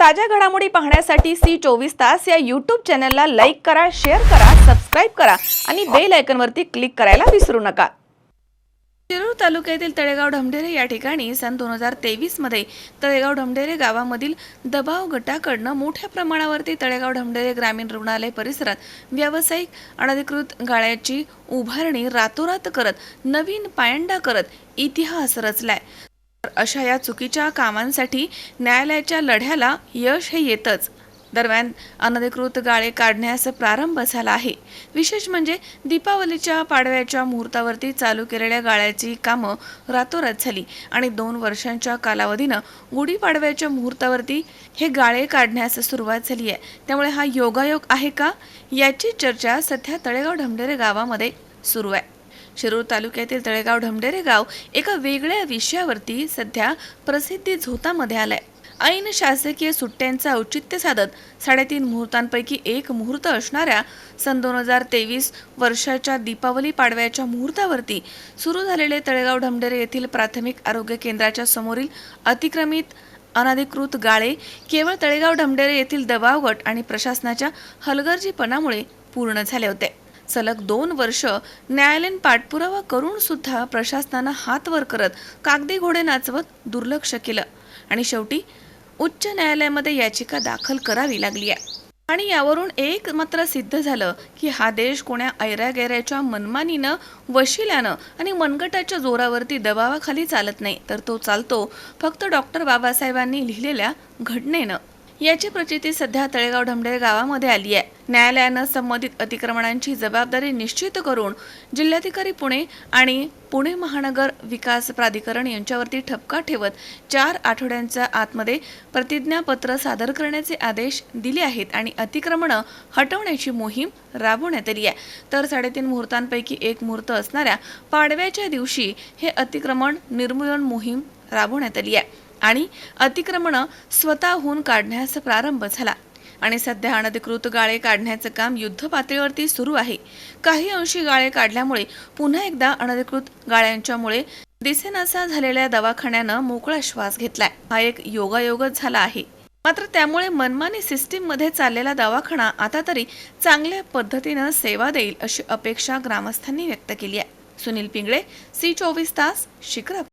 ताज्या घडामोडी पाहण्यासाठी सी चोवीस तास या यूट्यूब चॅनलला लाईक करा शेअर करा सबस्क्राईब करा आणि बेल आयकनवरती क्लिक करायला विसरू नका. शिरूर तालुक्यातील तळेगाव ढमढेरे या ठिकाणी सन दोन हजार तेवीसमध्ये तळेगाव ढमढेरे गावामधील दबाव गटाकडनं मोठ्या प्रमाणावरती तळेगाव ढमढेरे ग्रामीण रुग्णालय परिसरात व्यावसायिक अनधिकृत गाळ्याची उभारणी रातोरात करत नवीन पायंडा करत इतिहास रचलाय. अशा या चुकीच्या कामांसाठी न्यायालयाच्या लढ्याला यश हे येतच. दरम्यान अनधिकृत गाळे काढण्यास प्रारंभ झाला आहे. विशेष म्हणजे दीपावलीच्या पाडव्याच्या मुहूर्तावरती चालू केलेल्या गाळ्याची कामं रातोरात झाली आणि दोन वर्षांच्या कालावधीनं गुढीपाडव्याच्या मुहूर्तावरती हे गाळे काढण्यास सुरुवात झाली आहे. त्यामुळे हा योगायोग आहे का? याची चर्चा सध्या तळेगाव ढमढेरे गावामध्ये सुरू आहे. शिरूर तालुक्यातील तळेगाव ढमढेरे गाव एका वेगळ्या विषयावरती सध्या प्रसिद्धी झोतामध्ये आलंय. ऐन शासकीय सुट्ट्यांचं औचित्य साधत साडेतीन मुहूर्तांपैकी एक मुहूर्त असणाऱ्या सन दोन हजार तेवीस वर्षाच्या दीपावली पाडव्याच्या मुहूर्तावरती सुरू झालेले तळेगाव ढमढेरे येथील प्राथमिक आरोग्य केंद्राच्या समोरील अतिक्रमित अनधिकृत गाळे केवळ तळेगाव ढमढेरे येथील दबावगट आणि प्रशासनाच्या हलगर्जीपणामुळे पूर्ण झाले होते. सलग दोन वर्ष न्यायालयीन पाठपुरावा करून सुद्धा प्रशासनानं हात वर करत कागदी घोडे नाचवत दुर्लक्ष केलं. आणि शेवटी उच्च न्यायालयामध्ये याचिका दाखल करावी लागली आहे. आणि यावरून एक मात्र सिद्ध झालं की हा देश कोण्या ऐरागैऱ्याच्या मनमानीनं वशिल्यानं आणि मनगटाच्या जोरावरती दबावाखाली चालत नाही तर तो चालतो फक्त डॉक्टर बाबासाहेबांनी लिहिलेल्या घटनेनं. याची प्रचिती सध्या तळेगाव ढमढेरे गावामध्ये आली आहे. न्यायालयानं संबंधित अतिक्रमणांची जबाबदारी निश्चित करून जिल्हाधिकारी पुणे आणि पुणे महानगर विकास प्राधिकरण यांच्यावरती ठपका ठेवत चार आठवड्यांच्या आतमध्ये प्रतिज्ञापत्र सादर करण्याचे आदेश दिले आहेत आणि अतिक्रमणं हटवण्याची मोहीम राबवण्यात आली आहे. तर साडेतीन मुहूर्तांपैकी एक मुहूर्त असणाऱ्या पाडव्याच्या दिवशी हे अतिक्रमण निर्मूलन मोहीम राबवण्यात आली आहे. आणि अतिक्रमणं स्वतःहून काढण्यास प्रारंभ झाला. आणि सध्या अनधिकृत गाळे काढण्याचं काम युद्ध पातळीवरती सुरू आहे. काही अंशी गाळे काढल्यामुळे पुन्हा एकदा अनधिकृत गाळ्यांच्यामुळे दिसेनासा झालेल्या दवाखान्यानं मोकळा श्वास घेतलाय. हा एक योगायोगच झाला आहे. मात्र त्यामुळे मनमानी सिस्टीममध्ये चाललेला दवाखाना आता तरी चांगल्या पद्धतीनं सेवा देईल अशी अपेक्षा ग्रामस्थांनी व्यक्त केली आहे. सुनील पिंगळे सी चोवीस तास शिक्रापूर